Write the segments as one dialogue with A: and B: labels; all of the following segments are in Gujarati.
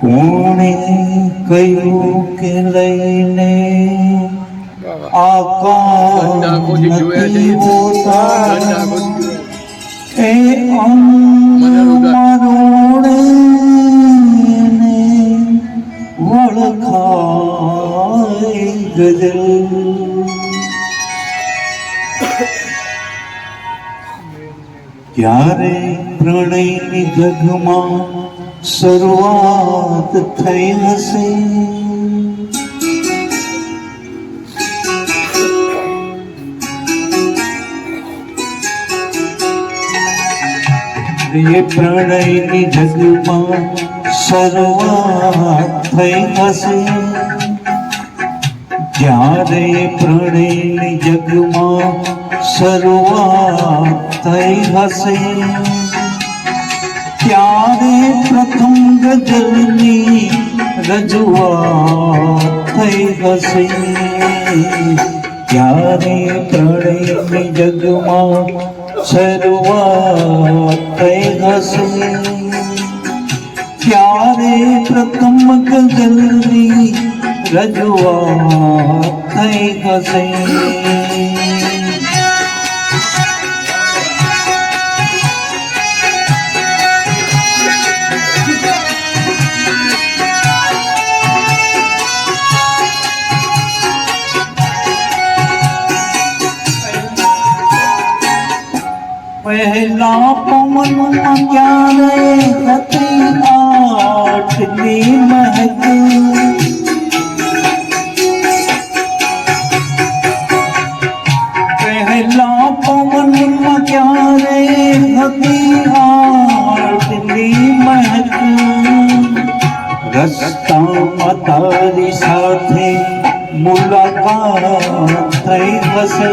A: કોણે કહ્યું કે લઈને એ અમરોડે વળખાય ગજલ. ત્યારે પ્રણયની જગમાં શરૂઆત થઈ હશે. એ પ્રણયની જગમાં શરૂઆત થઈ હશે. જ્યારે પ્રણયની જગમાં શરૂઆત થઈ હશે. ત્યારે પ્રથમ ગઝલની રજૂઆત થઈ હશે. ત્યારે પ્રણયની જગમાં શરૂઆત થઈ હશે. ત્યારે પ્રથમ ગઝલની રજૂઆત થઈ હશે. પહેલા પવન ક્યારે હતી આટલી મહેક. પહેલા પવન ક્યારે હતી આટલી મહેક. રસ્તામાં તારી સાથે મુલાકાત થઈ હશે.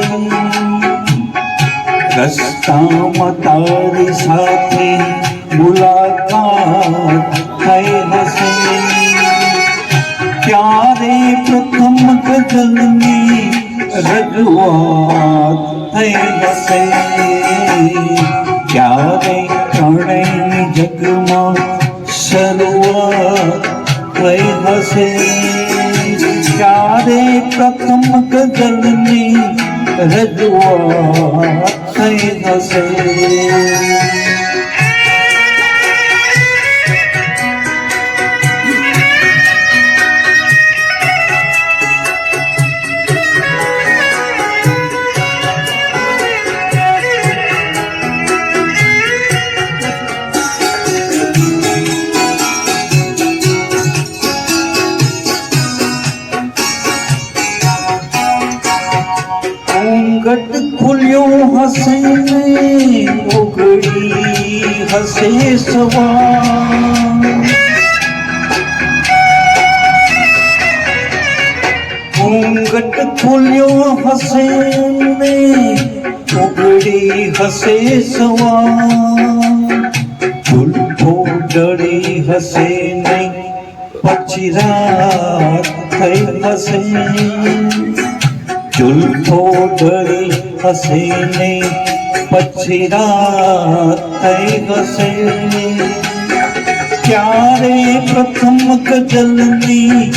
A: રસ્તામાં તારી સાથે મુલાકાત થઈ હશે. ત્યારે પ્રથમ ગઝલની રજૂઆત થઈ હશે? ત્યારે ત્રણેય જગમાં શરૂઆત થઈ હશે? ત્યારે પ્રથમ ગઝલની રજૂઆત થઈ ઉઘડી હશે સવાર ઘૂંઘટ ખુલ્યો હશે ને ઉઘડી હશે સવાર ઝૂલફો ડળી હશે નહીં પછી રાત થઈ હશે જુલ્ફો ડળી હશે ને પછી રાત થઈ હશે ક્યારે પ્રથમ ગઝલની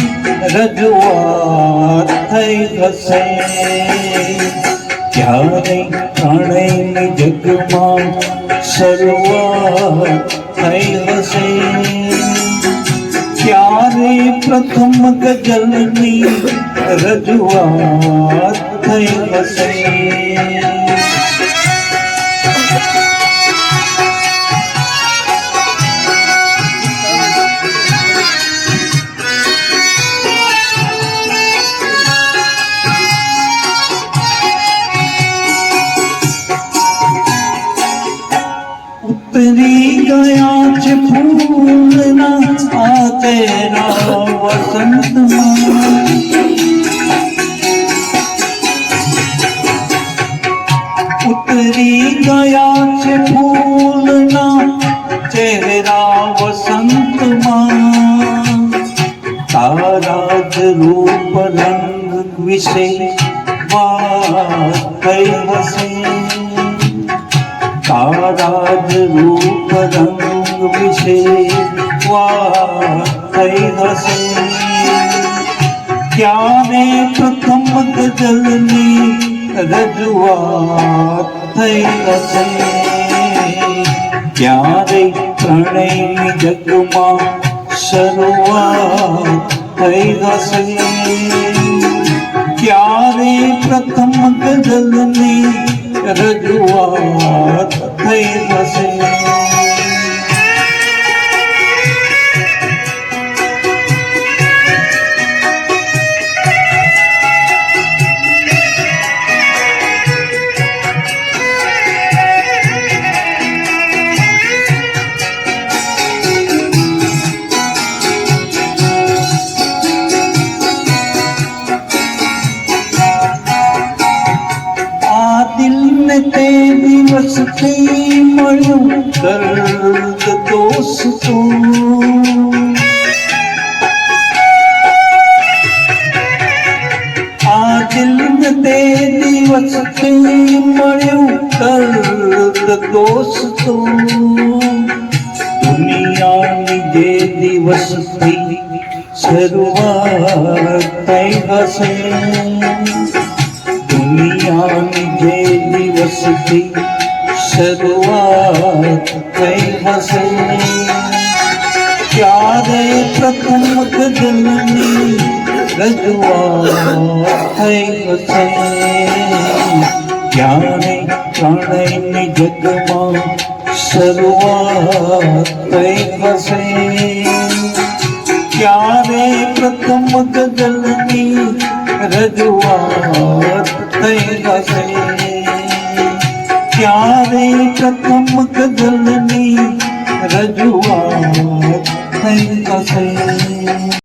A: રજૂઆત થઈ હશે ક્યારે ત્રણેયની જગમાં શરૂઆત થઈ હશે ક્યારે પ્રથમ ગઝલની રજૂઆત થઈ હશે વસંતમાં ઉતરી ગયા છે ફૂલના ચહેરા વસંતમાં તારા જ રૂપ રંગ વિશે વાત થઈ હશે તારા રૂપ રંગ વિશે વાત થઈ હશે. ક્યારે પ્રથમ ગઝલની રજૂઆત થઈ હશે? ક્યારે પ્રણયની જગમાં શરૂઆત થઈ હશે? ક્યારે પ્રથમ ગઝલની રજૂઆત થઈ હશે? દિવસથી મળ્યું દર્દ દોસ્તો આ દિલને તે દિવસથી મળ્યું દર્દ દોસ્તો દુનિયાની જે દિવસથી શરૂઆત થઈ હશે દુનિયાની જે દિવસથી શરૂઆત થઈ હશે ક્યારે પ્રથમ કદમની રજૂઆત થઈ હશે ક્યારે પ્રણયની જગમાં શરૂઆત થઈ હશે ક્યારે પ્રથમ ગઝલની રજૂઆત થઈ હશે ક્યારે પ્રથમ ગઝલની રજૂઆત થઈ હશે